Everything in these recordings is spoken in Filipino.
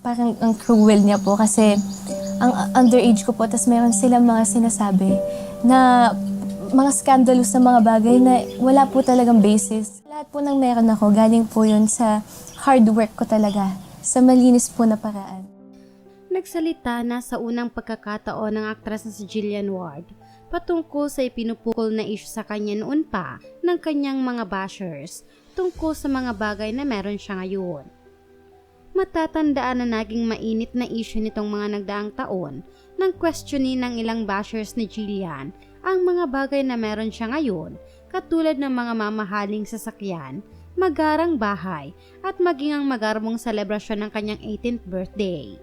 parang ang cruel niya po kasi ang underage ko po, tapos meron silang mga sinasabi na mga scandalous na mga bagay na wala po talagang basis. Lahat po ng meron ako, galing po yun sa hard work ko talaga, sa malinis po na paraan. Nagsalita na sa unang pagkakataon ng aktres na si Gillian Ward patungkol sa ipinupukol na issue sa kanya noon pa ng kanyang mga bashers tungkol sa mga bagay na meron siya ngayon. Matatandaan na naging mainit na issue nitong mga nagdaang taon nang questionin ng ilang bashers ni Gillian ang mga bagay na meron siya ngayon katulad ng mga mamahaling sasakyan, magarang bahay at maging ang magarmong selebrasyon ng kanyang 18th birthday.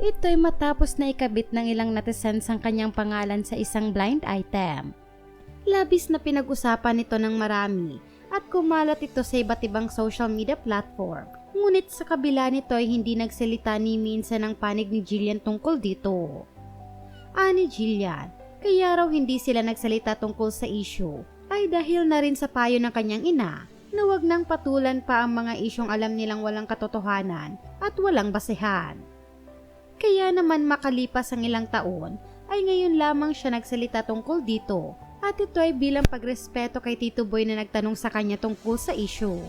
Ito'y matapos na ikabit ng ilang netizens ang kanyang pangalan sa isang blind item. Labis na pinag-usapan nito ng marami at kumalat ito sa iba't ibang social media platform. Ngunit sa kabila nito ay hindi nagsalita ni minsan ang panig ni Jillian tungkol dito. Ani Jillian, kaya raw hindi sila nagsalita tungkol sa issue ay dahil na rin sa payo ng kanyang ina na wag nang patulan pa ang mga isyong alam nilang walang katotohanan at walang basehan. Kaya naman makalipas ang ilang taon, ay ngayon lamang siya nagsalita tungkol dito at ito ay bilang pagrespeto kay Tito Boy na nagtanong sa kanya tungkol sa issue.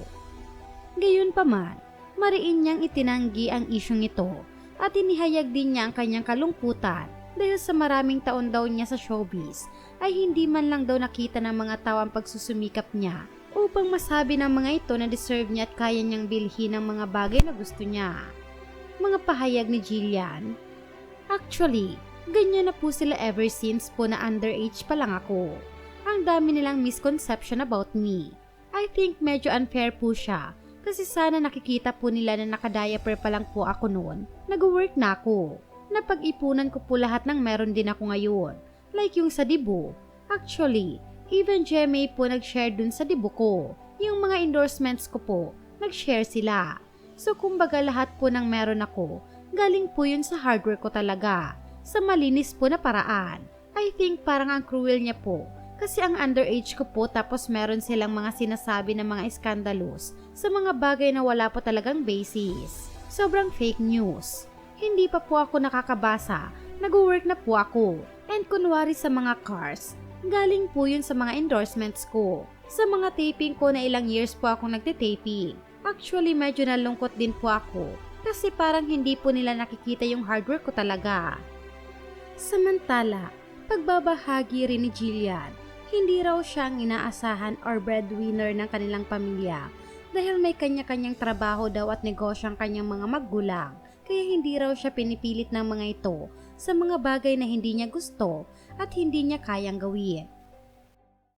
Gayon pa man, mariin niyang itinanggi ang isyong ito at inihayag din niya ang kanyang kalungkutan dahil sa maraming taon daw niya sa showbiz ay hindi man lang daw nakita ng mga tao ang pagsusumikap niya upang masabi ng mga ito na deserve niya at kaya niyang bilhin ang mga bagay na gusto niya mga pahayag ni Jillian. Actually, ganyan na po sila ever since po na underage pa lang ako. Ang dami nilang misconception about me. I think medyo unfair po siya kasi sana nakikita po nila na nakadiaper pa lang po ako noon. Nag-work na ako. Napag-ipunan ko po lahat ng meron din ako ngayon. Like yung sa dibu. Actually, even GMA po nag-share dun sa dibu ko. Yung mga endorsements ko po, nag-share sila. So kumbaga lahat po ng meron ako, galing po yun sa hard work ko talaga, sa malinis po na paraan. I think parang ang cruel niya po, kasi ang underage ko po tapos meron silang mga sinasabi na mga scandalous sa mga bagay na wala po talagang basis. Sobrang fake news. Hindi pa po ako nakakabasa, nag-work na po ako. And kunwari sa mga cars, galing po yun sa mga endorsements ko. Sa mga taping ko na ilang years po akong nagtitaping. Actually, medyo nalungkot din po ako kasi parang hindi po nila nakikita yung hard work ko talaga. Samantala, pagbabahagi rin ni Jillian, hindi raw siyang inaasahan or breadwinner ng kanilang pamilya dahil may kanya-kanyang trabaho daw at negosyo ang kanyang mga magulang kaya hindi raw siya pinipilit ng mga ito sa mga bagay na hindi niya gusto at hindi niya kayang gawin.